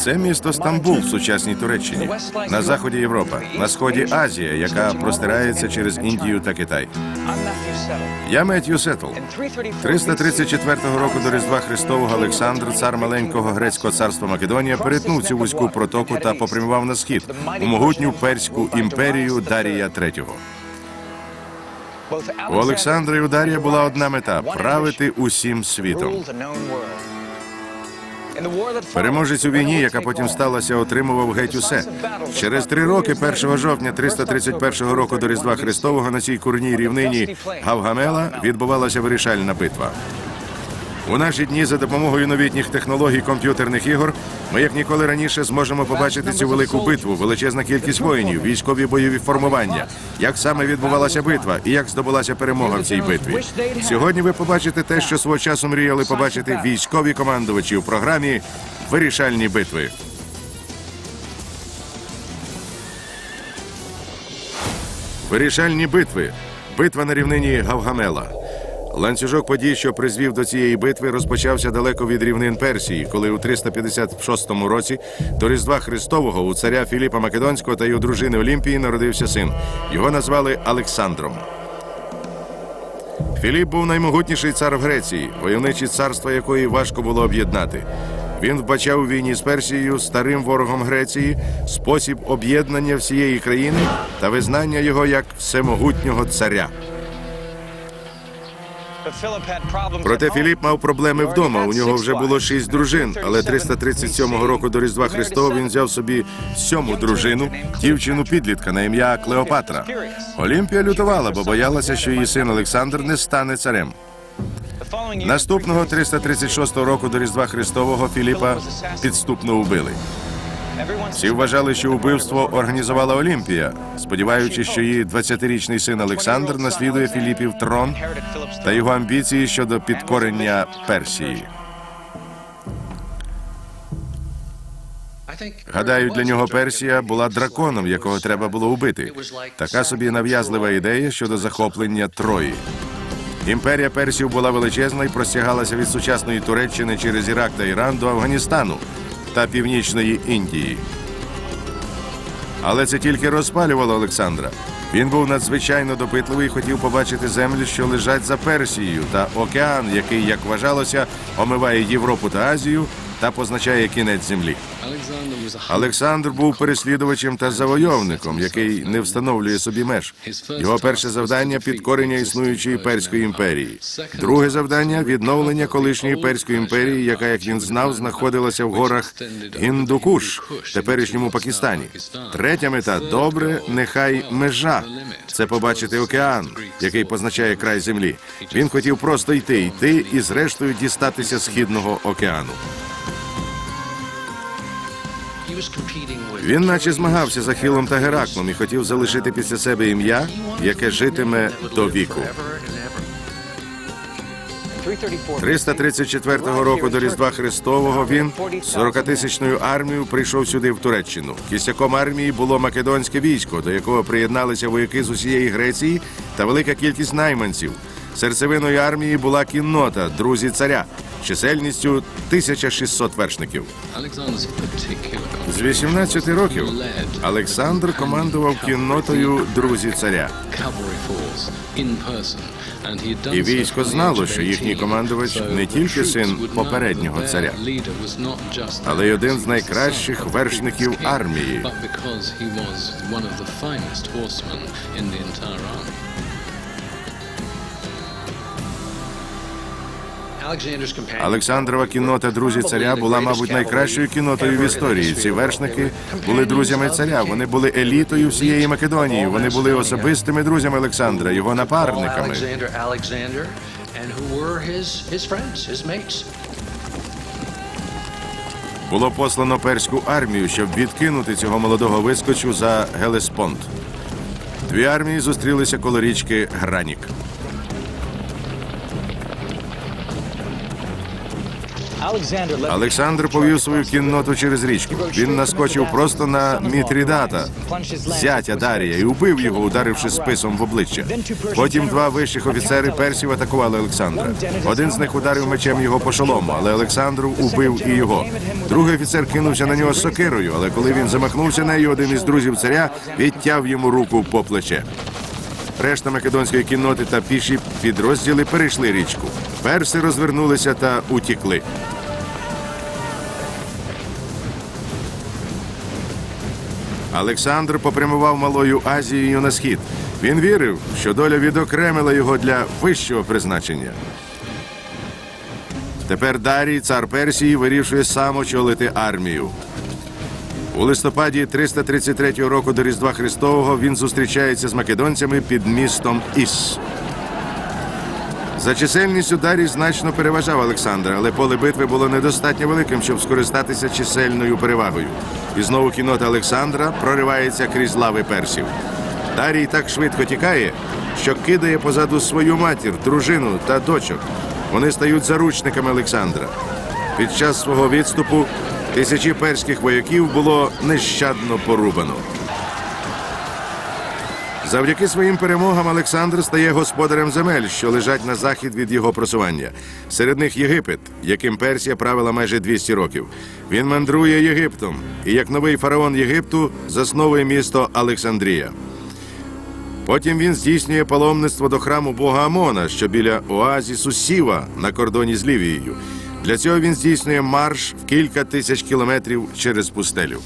Це місто Стамбул в сучасній Туреччині, на заході Європа, на сході Азія, яка простирається через Індію та Китай. Я Меттью Сетл. 334 року до Різдва Христового Олександр, цар маленького грецького царства Македонія, перетнув цю вузьку протоку та попрямував на схід у могутню перську імперію Дарія III. У Олександра і у Дарія була одна мета правити усім світом. Переможець у війні, яка потім сталася, отримував геть усе. Через три роки, 1 жовтня 331 року до Різдва Христового, на цій курній рівнині Гавгамела відбувалася вирішальна битва. У наші дні за допомогою новітніх технологій комп'ютерних ігор ми як ніколи раніше зможемо побачити цю велику битву, величезна кількість воїнів, військові бойові формування, як саме відбувалася битва і як здобулася перемога в цій битві. Сьогодні ви побачите те, що свого часу мріяли побачити військові командувачі у програмі Вирішальні битви. Вирішальні битви. Битва на рівнині Гавгамела. Ланцюжок подій, що призвів до цієї битви, розпочався далеко від рівнин Персії, коли у 356 році до Різдва Христового у царя Філіпа Македонського та його дружини Олімпії народився син. Його назвали Олександром. Філіп був наймогутніший цар в Греції, войовничі царства якої важко було об'єднати. Він вбачав у війні з Персією старим ворогом Греції спосіб об'єднання всієї країни та визнання його як всемогутнього царя. Проте Філіп мав проблеми вдома. У нього вже було шість дружин, але 337 року до Різдва Христова він взяв собі сьому дружину, дівчину підлітка на ім'я Клеопатра. Олімпія лютувала, бо боялася, що її син Олександр не стане царем. Наступного 336 року до Різдва Христового Філіпа підступно убили. Всі вважали, що вбивство організувала Олімпія, сподіваючись, що її 20-річний син Олександр наслідує Філіпів трон та його амбіції щодо підкорення Персії. Гадаю, для нього Персія була драконом, якого треба було убити. Така собі нав'язлива ідея щодо захоплення Трої. Імперія Персів була величезна і простягалася від сучасної Туреччини через Ірак та Іран до Афганістану та Північної Індії. Але це тільки розпалювало Олександра. Він був надзвичайно допитливий і хотів побачити землі, що лежать за Персією, та океан, який, як вважалося, омиває Європу та Азію та позначає кінець землі. Олександр був переслідувачем та завойовником, який не встановлює собі меж. Його перше завдання підкорення існуючої перської імперії. Друге завдання відновлення колишньої перської імперії, яка, як він знав, знаходилася в горах Гіндукуш, теперішньому Пакистані. Третя мета добре, нехай межа. Це побачити океан, який позначає край землі. Він хотів просто йти, йти і, зрештою, дістатися східного океану. Він наче змагався з Ахілом та Гераклом і хотів залишити після себе ім'я, яке житиме до віку. 334 року до Різдва Христового він з 40-тисячною армією прийшов сюди в Туреччину. Кістяком армії було македонське військо, до якого приєдналися вояки з усієї Греції та велика кількість найманців. Серцевиною армії була кіннота, друзі царя, чисельністю 1600 вершників. З 18 років Олександр командував кіннотою друзі царя. І військо знало, що їхній командувач не тільки син попереднього царя, але й один з найкращих вершників армії. Олександрова кіннота друзі царя була, мабуть, найкращою кіннотою в історії. Ці вершники були друзями царя. Вони були елітою всієї Македонії. Вони були особистими друзями Олександра, його напарниками. Було послано перську армію, щоб відкинути цього молодого вискочу за Гелеспонд. Дві армії зустрілися коло річки Гранік. Олександр повів свою кінноту через річку. Він наскочив просто на Мітрідата, зятя Дарія, і убив його, ударивши списом в обличчя. Потім два вищих офіцери персів атакували Олександра. Один з них ударив мечем його по шолому, але Олександр убив і його. Другий офіцер кинувся на нього сокирою, але коли він замахнувся нею, один із друзів царя відтяв йому руку по плече. Решта македонської кінноти та піші підрозділи перейшли річку. Перси розвернулися та утікли. Олександр попрямував Малою Азією на схід. Він вірив, що доля відокремила його для вищого призначення. Тепер Дарій, цар Персії, вирішує сам очолити армію. У листопаді 333 року до Різдва Христового він зустрічається з македонцями під містом Іс. За чисельністю Дарій значно переважав Олександра, але поле битви було недостатньо великим, щоб скористатися чисельною перевагою. І знову кінота Олександра проривається крізь лави персів. Дарій так швидко тікає, що кидає позаду свою матір, дружину та дочок. Вони стають заручниками Олександра. Під час свого відступу тисячі перських вояків було нещадно порубано. Завдяки своїм перемогам Олександр стає господарем земель, що лежать на захід від його просування. Серед них Єгипет, яким Персія правила майже 200 років. Він мандрує Єгиптом і як новий фараон Єгипту засновує місто Олександрія. Потім він здійснює паломництво до храму Бога Амона, що біля оазісу Сіва на кордоні з Лівією. Для цього він здійснює марш в кілька тисяч кілометрів через пустелю.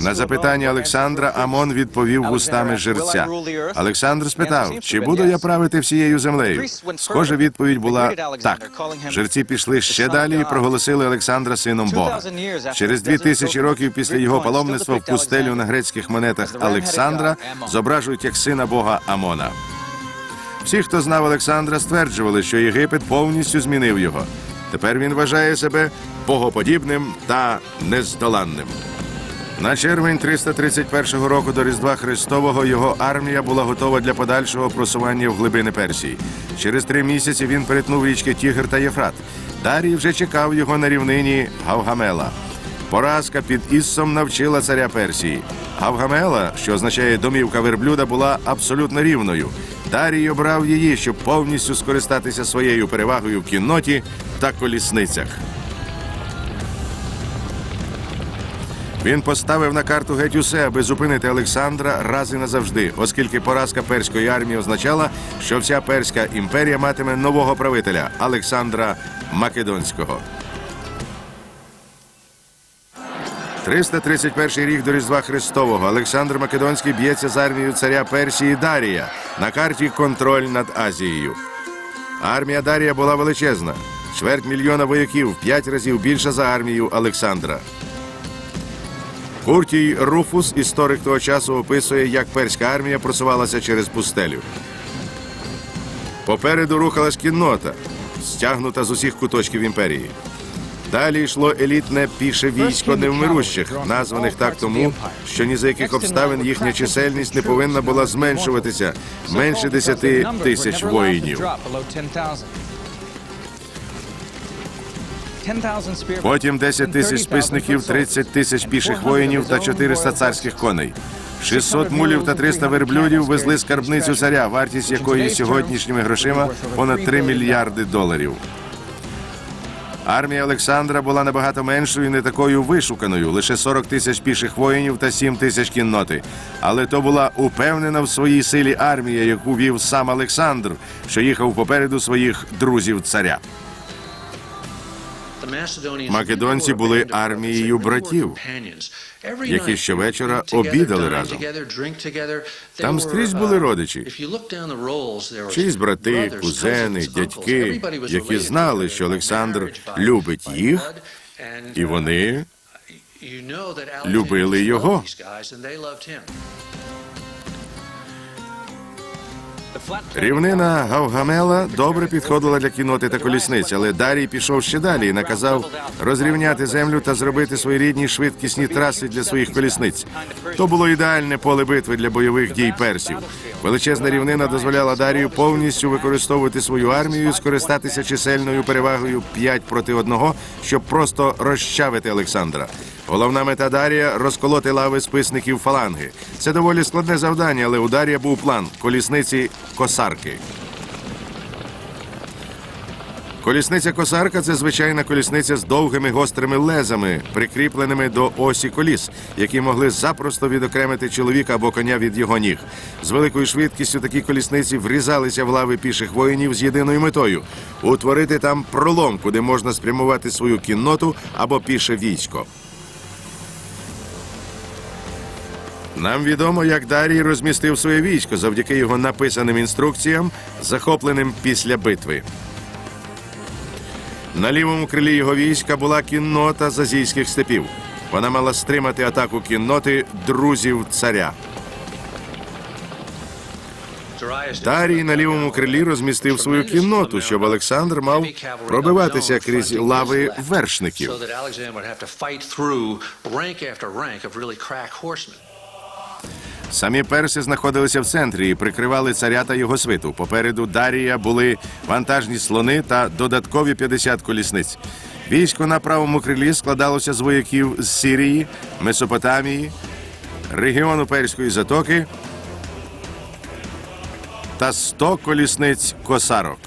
На запитання Олександра Амон відповів вустами жерця. Олександр спитав, чи буду я правити всією землею. Схоже, відповідь була так. Жерці пішли ще далі і проголосили Олександра сином Бога. Через дві тисячі років після його паломництва в пустелю на грецьких монетах Олександра зображують як сина Бога Амона. Всі, хто знав Олександра, стверджували, що Єгипет повністю змінив його. Тепер він вважає себе богоподібним та нездоланним. На червень 331 року до Різдва Христового його армія була готова для подальшого просування в глибини Персії. Через три місяці він перетнув річки Тігр та Єфрат. Дарій вже чекав його на рівнині Гавгамела. Поразка під Іссом навчила царя Персії. Гавгамела, що означає домівка верблюда, була абсолютно рівною. Дарій обрав її, щоб повністю скористатися своєю перевагою в кінноті та колісницях. Він поставив на карту геть усе, аби зупинити Олександра раз і назавжди, оскільки поразка перської армії означала, що вся перська імперія матиме нового правителя Олександра Македонського. 331 рік до Різдва Христового Олександр Македонський б'ється з армією царя Персії Дарія на карті контроль над Азією. Армія Дарія була величезна, чверть мільйона вояків, п'ять разів більша за армію Олександра. Куртій Руфус, історик того часу, описує, як перська армія просувалася через пустелю. Попереду рухалась кіннота, стягнута з усіх куточків імперії. Далі йшло елітне піше військо невмирущих, названих так тому, що ні за яких обставин їхня чисельність не повинна була зменшуватися менше 10 тисяч воїнів. Потім 10 тисяч списників, 30 тисяч піших воїнів та 400 царських коней. 600 мулів та 300 верблюдів везли скарбницю царя, вартість якої сьогоднішніми грошима понад 3 мільярди доларів. Армія Олександра була набагато меншою і не такою вишуканою, лише 40 тисяч піших воїнів та 7 тисяч кінноти. Але то була упевнена в своїй силі армія, яку вів сам Олександр, що їхав попереду своїх друзів царя. Македонці були армією братів, які щовечора обідали разом. Там скрізь були родичі. Чиїсь брати, кузени, дядьки, які знали, що Олександр любить їх, і вони любили його. Рівнина Гавгамела добре підходила для кінноти та колісниць, але Дарій пішов ще далі і наказав розрівняти землю та зробити своєрідні швидкісні траси для своїх колісниць. То було ідеальне поле битви для бойових дій персів. Величезна рівнина дозволяла Дарію повністю використовувати свою армію і скористатися чисельною перевагою 5 проти 1, щоб просто розчавити Олександра. Головна мета Дарія розколоти лави списників фаланги. Це доволі складне завдання, але у Дарія був план колісниці косарки. Колісниця косарка це звичайна колісниця з довгими гострими лезами, прикріпленими до осі коліс, які могли запросто відокремити чоловіка або коня від його ніг. З великою швидкістю такі колісниці врізалися в лави піших воїнів з єдиною метою утворити там пролом, куди можна спрямувати свою кінноту або піше військо. Нам відомо, як Дарій розмістив своє військо завдяки його написаним інструкціям, захопленим після битви. На лівому крилі його війська була кіннота з азійських степів. Вона мала стримати атаку кінноти друзів царя. Дарій на лівому крилі розмістив свою кінноту, щоб Олександр мав пробиватися крізь лави вершників. Самі перси знаходилися в центрі і прикривали царя та його свиту. Попереду Дарія були вантажні слони та додаткові 50 колісниць. Військо на правому крилі складалося з вояків з Сирії, Месопотамії, регіону Перської затоки та 100 колісниць косарок.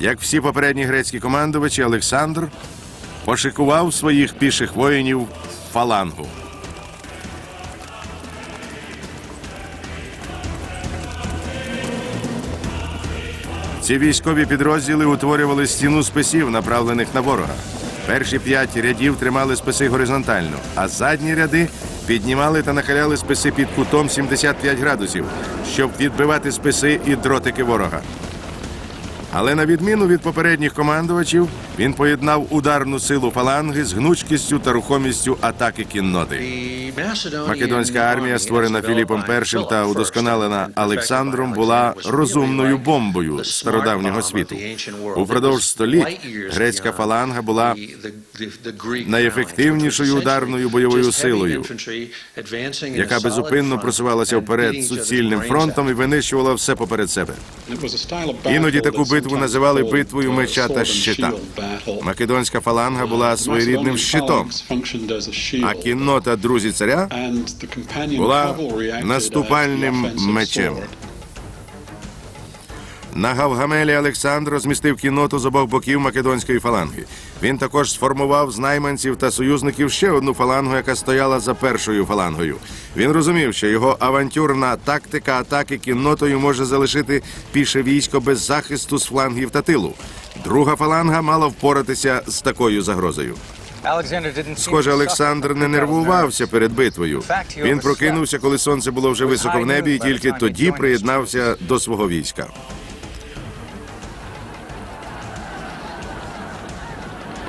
Як всі попередні грецькі командувачі, Олександр пошикував своїх піших воїнів фалангу. Ці військові підрозділи утворювали стіну списів, направлених на ворога. Перші п'ять рядів тримали списи горизонтально, а задні ряди піднімали та нахиляли списи під кутом 75 градусів, щоб відбивати списи і дротики ворога. Але на відміну від попередніх командувачів, він поєднав ударну силу фаланги з гнучкістю та рухомістю атаки кінноти. Македонська армія, створена Філіпом І та удосконалена Олександром, була розумною бомбою стародавнього світу. Упродовж століть грецька фаланга була найефективнішою ударною бойовою силою, яка безупинно просувалася вперед суцільним фронтом і винищувала все поперед себе. Іноді таку битву називали битвою меча та щита. Македонська фаланга була своєрідним щитом, а кіннота друзі царя була наступальним мечем. На Гавгамелі Олександр розмістив кінноту з обох боків македонської фаланги. Він також сформував з найманців та союзників ще одну фалангу, яка стояла за першою фалангою. Він розумів, що його авантюрна тактика атаки кіннотою може залишити піше військо без захисту з флангів та тилу. Друга фаланга мала впоратися з такою загрозою. Схоже, Олександр не нервувався перед битвою. Він прокинувся, коли сонце було вже високо в небі, і тільки тоді приєднався до свого війська.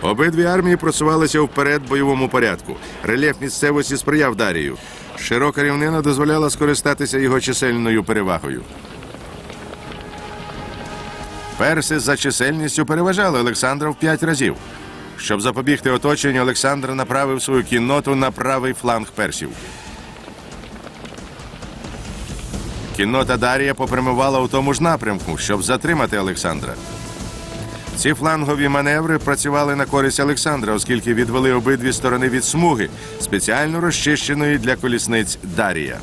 Обидві армії просувалися вперед в бойовому порядку. Рельєф місцевості сприяв Дарію. Широка рівнина дозволяла скористатися його чисельною перевагою. Перси за чисельністю переважали Олександра в п'ять разів. Щоб запобігти оточенню, Олександр направив свою кінноту на правий фланг персів. Кіннота Дарія попрямувала у тому ж напрямку, щоб затримати Олександра. Ці флангові маневри працювали на користь Олександра, оскільки відвели обидві сторони від смуги, спеціально розчищеної для колісниць Дарія.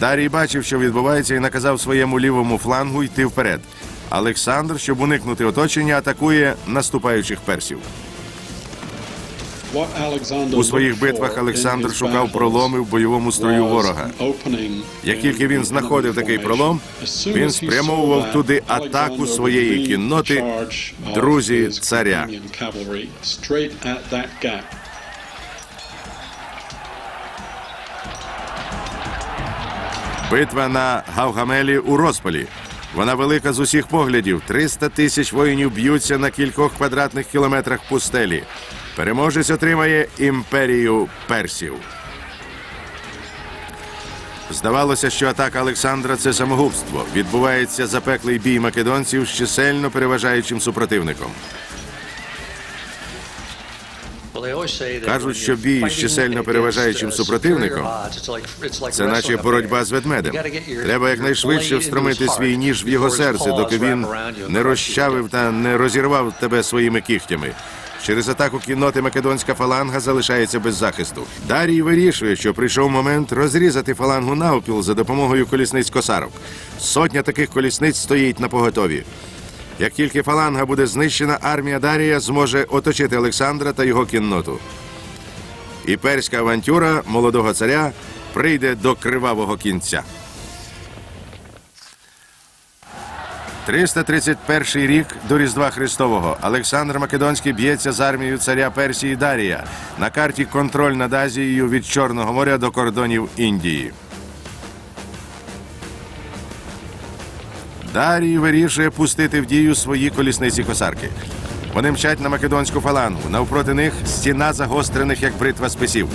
Дарій бачив, що відбувається, і наказав своєму лівому флангу йти вперед. Олександр, щоб уникнути оточення, атакує наступаючих персів. У своїх битвах Олександр шукав проломи в бойовому строю ворога. Як тільки він знаходив такий пролом, він спрямовував туди атаку своєї кінноти друзі царя. Битва на Гавгамелі у розпалі. Вона велика з усіх поглядів. 300 тисяч воїнів б'ються на кількох квадратних кілометрах пустелі. Переможець отримає імперію персів. Здавалося, що атака Олександра це самогубство. Відбувається запеклий бій македонців з чисельно переважаючим супротивником. Кажуть, що бій з чисельно переважаючим супротивником Це наче боротьба з ведмедем. Треба якнайшвидше встромити свій ніж в його серце, доки він не розчавив та не розірвав тебе своїми кігтями. Через атаку кінноти македонська фаланга залишається без захисту. Дарій вирішує, що прийшов момент розрізати фалангу навпіл за допомогою колісниць косарок. Сотня таких колісниць стоїть на поготові. Як тільки фаланга буде знищена, армія Дарія зможе оточити Олександра та його кінноту. І перська авантюра молодого царя прийде до кривавого кінця. 331 рік до Різдва Христового. Олександр Македонський б'ється з армією царя Персії Дарія. На карті контроль над Азією від Чорного моря до кордонів Індії. Дарій вирішує пустити в дію свої колісниці косарки. Вони мчать на македонську фалангу. Навпроти них стіна загострених, як бритва списів.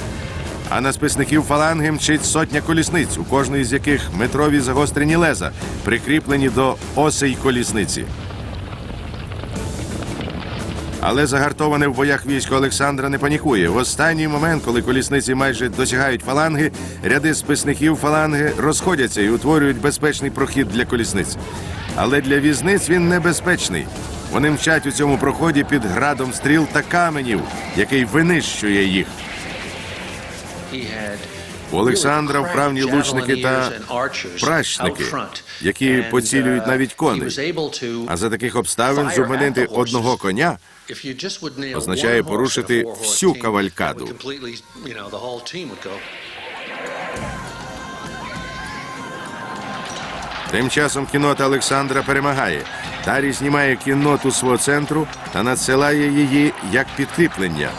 А на списників фаланги мчить сотня колісниць, у кожної з яких метрові загострені леза, прикріплені до осей колісниці. Але загартоване в боях військо Олександра не панікує. В останній момент, коли колісниці майже досягають фаланги, ряди списників фаланги розходяться і утворюють безпечний прохід для колісниць. Але для візниць він небезпечний. Вони мчать у цьому проході під градом стріл та каменів, який винищує їх. У Олександра вправні лучники та пращники, які поцілюють навіть коней. А за таких обставин зупинити одного коня означає порушити всю кавалькаду. Тим часом кінота Олександра перемагає. Дарій знімає кінноту свого центру та надсилає її як підкріплення.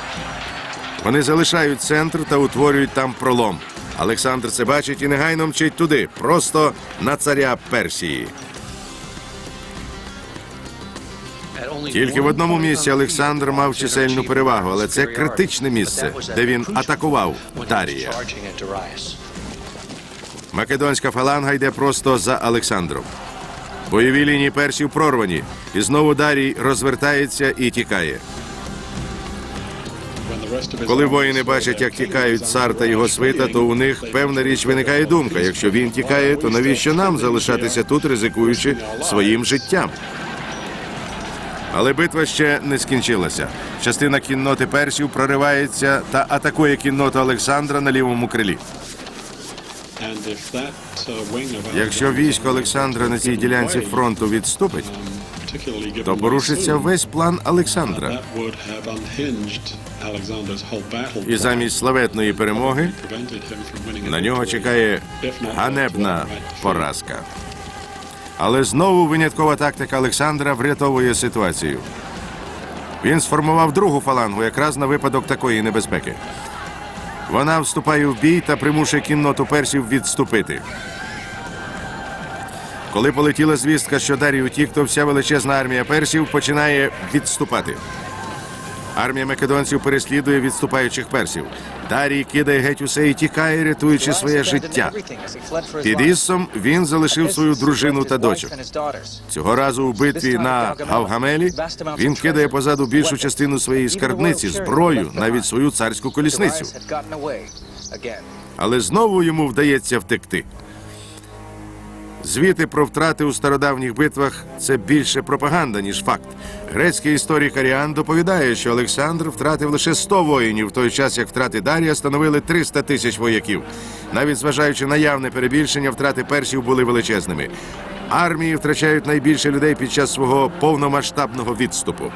Вони залишають центр та утворюють там пролом. Олександр це бачить і негайно мчить туди, просто на царя Персії. Тільки в одному місці Олександр мав чисельну перевагу, але це критичне місце, де він атакував Дарія. Македонська фаланга йде просто за Олександром. Бойові лінії персів прорвані, і знову Дарій розвертається і тікає. Коли воїни бачать, як тікають цар та його свита, то у них певна річ виникає думка: якщо він тікає, то навіщо нам залишатися тут, ризикуючи своїм життям? Але битва ще не скінчилася. Частина кінноти персів проривається та атакує кінноту Олександра на лівому крилі. Якщо військо Олександра на цій ділянці фронту відступить, то порушиться весь план Олександра. І замість славетної перемоги на нього чекає ганебна поразка. Але знову виняткова тактика Олександра врятовує ситуацію. Він сформував другу фалангу якраз на випадок такої небезпеки. Вона вступає в бій та примушує кінноту персів відступити. Коли полетіла звістка, що Дарій утік, то вся величезна армія персів починає відступати. Армія македонців переслідує відступаючих персів. Дарій кидає геть усе і тікає, рятуючи своє життя. Під Іссом він залишив свою дружину та дочок. Цього разу у битві на Гавгамелі він кидає позаду більшу частину своєї скарбниці, зброю, навіть свою царську колісницю. Але знову йому вдається втекти. Звіти про втрати у стародавніх битвах це більше пропаганда, ніж факт. Грецький історик Аріан доповідає, що Олександр втратив лише 100 воїнів, в той час як втрати Дарія становили 300 тисяч вояків. Навіть зважаючи на явне перебільшення, втрати персів були величезними. Армії втрачають найбільше людей під час свого повномасштабного відступу.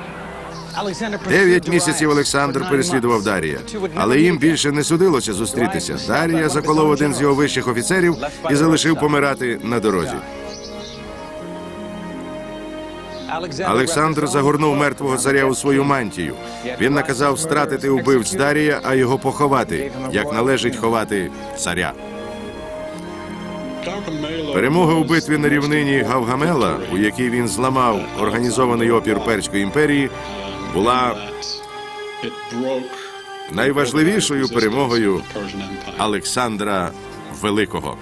Дев'ять місяців Олександр переслідував Дарія, але їм більше не судилося зустрітися. Дарія заколов один з його вищих офіцерів і залишив помирати на дорозі. Олександр загорнув мертвого царя у свою мантію. Він наказав стратити убивць Дарія, а його поховати, як належить ховати царя. Перемога у битві на рівнині Гавгамела, у якій він зламав організований опір Перської імперії, була найважливішою перемогою Олександра Великого.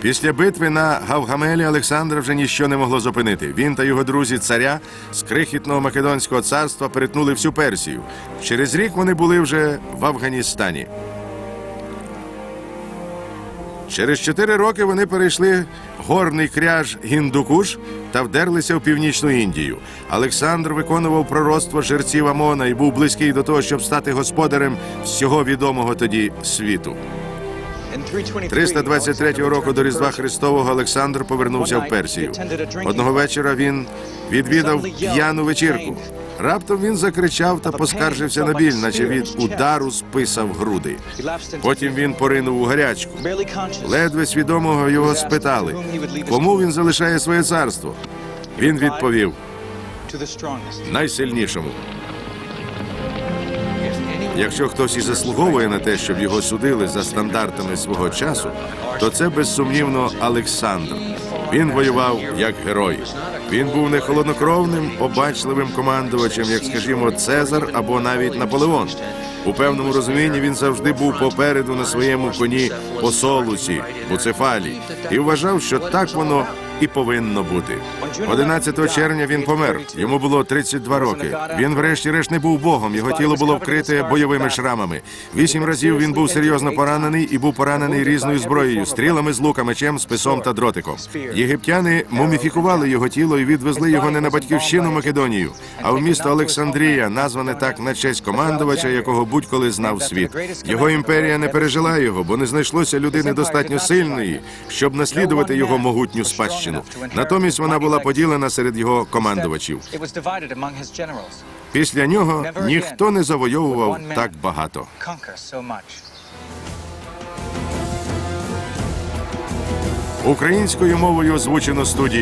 Після битви на Гавгамелі Олександра вже ніщо не могло зупинити. Він та його друзі царя з крихітного Македонського царства перетнули всю Персію. Через рік вони були вже в Афганістані. Через чотири роки вони перейшли горний кряж Гіндукуш та вдерлися в північну Індію. Олександр виконував пророцтво жерців Амона і був близький до того, щоб стати господарем всього відомого тоді світу. 323 року до Різдва Христового Олександр повернувся в Персію. Одного вечора він відвідав п'яну вечірку. Раптом він закричав та поскаржився на біль, наче від удару списав груди. Потім він поринув у гарячку. Ледве свідомого його спитали, кому він залишає своє царство. Він відповів найсильнішому. Якщо хтось і заслуговує на те, щоб його судили за стандартами свого часу, то це безсумнівно Олександр. Він воював як герой. Він був не холоднокровним, обачливим командувачем, як, скажімо, Цезар або навіть Наполеон. У певному розумінні він завжди був попереду на своєму коні по солусі, буцефалі, і вважав, що так воно і повинно бути. 11 червня він помер. Йому було 32 роки. Він, врешті-решт, не був богом. Його тіло було вкрите бойовими шрамами. Вісім разів він був серйозно поранений і був поранений різною зброєю, стрілами з лука, мечем, списом та дротиком. Єгиптяни муміфікували його тіло і відвезли його не на батьківщину Македонію, а в місто Олександрія, назване так на честь командувача, якого будь-коли знав світ. Його імперія не пережила його, бо не знайшлося людини достатньо сильної, щоб наслідувати його могутню спадщину. Натомість вона була поділена серед його командувачів. Після нього ніхто не завойовував так багато. Українською мовою озвучено студії.